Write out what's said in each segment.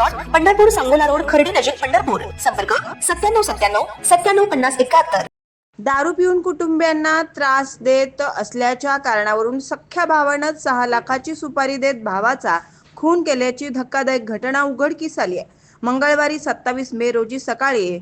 resort Pandharpur Sangola road Khardi नजीक पंढरपूर. संपर्क सत्त्याण्णव सत्त्याण्णव सत्त्याण्णव पन्नास एकाहत्तर. दारू पिऊन कुटुंबियांना त्रास देत असल्याच्या कारणावरून सख्ख्या भावानं सहा लाखाची सुपारी देत भावाचा खून केल्याची धक्कादायक घटना उघडकीस आली आहे. मंगळवारी सत्तावीस मे रोजी सकाळी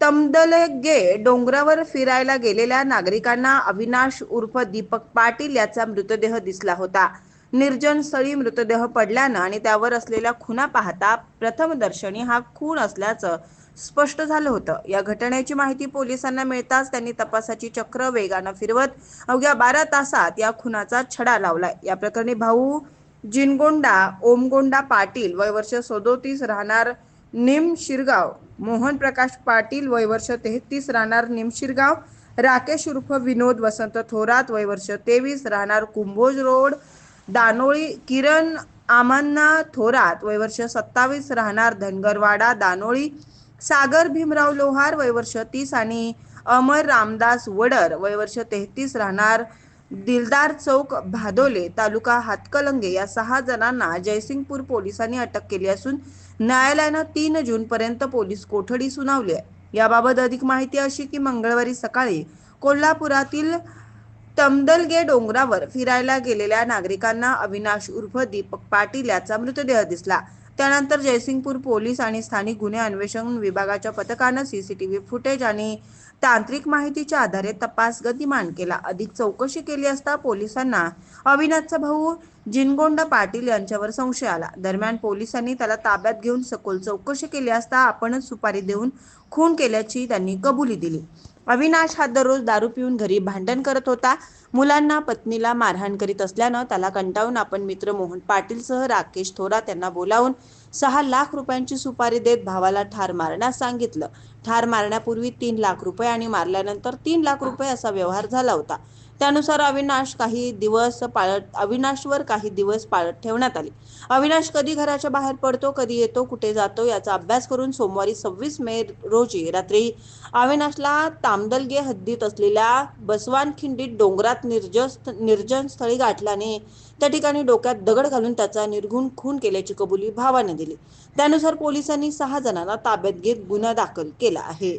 तमदलगे डोंगरावर फिरायला गेलेल्या नागरिकांना अविनाश उर्फ दीपक पाटील याचा मृतदेह दिसला होता. निर्जन स्थळी मृतदेह पडल्यानं आणि त्यावर असलेल्या खुना पाहता प्रथमदर्शनी हा खून असल्याचं स्पष्ट झालं होतं. या घटनेची माहिती पोलिसांना मिळताच त्यांनी तपासाची चक्र वेगानं फिरवत अवघ्या बारा तासात या खुनाचा छडा लावलाय या प्रकरणी भाऊ जिनगोंडा ओमगोंडा पाटील वय वर्ष सदोतीस राहणार निम शिरगाव मोहन प्रकाश पाटील वय वर्ष तेहतीस राहणार निम शिरगाव राकेश उर्फ विनोद वसंत थोरात वय वर्ष तेवीस राहणार कुंभोज रोड दानोळी किरण आमन्ना थोरात वयवर्ष सत्तावीस राहणार धनगरवाडा दानोळी सागर भीमराव लोहार वयवर्ष तीस आणि अमर रामदास वडर वयवर्ष तेहतीस राहणार दिलदार चौक भादोले तालुका हातकलंगे या सहा जणांना जयसिंगपूर पोलिसांनी अटक केली असून न्यायालयानं तीन जून पर्यंत पोलीस कोठडी सुनावली आहे. याबाबत अधिक माहिती अशी की मंगळवारी सकाळी कोल्हापुरातील तमदलगे डोंगरावर फिरायला गेलेल्या नागरिकांना अविनाश उर्फ दीपक पाटील याचा मृतदेह दिसला. त्यानंतर जयसिंगपूर पोलीस आणि स्थानिक गुन्हे अन्वेषण विभागाच्या पथकानं सीसीटीव्ही फुटेज आणि तांत्रिक माहितीच्या आधारे तपास गतिमान केला. अधिक चौकशी केली असता पोलिसांना अविनाशचा भाऊ जिनगोंड पाटील यांच्यावर संशय आला. दरम्यान पोलिसांनी त्याला ताब्यात घेऊन सखोल चौकशी केली असता आपणच सुपारी देऊन खून केल्याची त्यांनी कबुली दिली. अविनाश हा दररोज दारू पिऊन घरी भांडण करत होता. मुलांना पत्नीला मारहाण करीत असल्यानं त्याला कंटाळून आपण मित्र मोहन पाटीलसह राकेश थोरात यांना बोलावून सहा लाख रुपयांची सुपारी देत भावाला ठार मारण्यास सांगितलं. ठार मारण्यापूर्वी तीन लाख रुपये आणि मारल्यानंतर तीन लाख रुपये असा व्यवहार झाला होता. त्यानुसार अविनाश काही दिवस पाळत अविनाशवर काही दिवस पाळत ठेवण्यात आली. अविनाश कधी घराच्या बाहेर पडतो कधी येतो कुठे जातो याचा अभ्यास करून सोमवारी सव्वीस मे रोजी रात्री अविनाशला तामदलगे हद्दीत असलेल्या बसवानखिंडीत डोंगरात निर्जस निर्जन स्थळी गाठल्याने त्या ठिकाणी डोक्यात दगड घालून त्याचा निर्घुण खून केल्याची कबुली भावाने दिली. त्यानुसार पोलिसांनी सहा जणांना ताब्यात घेत गुन्हा दाखल केला आहे.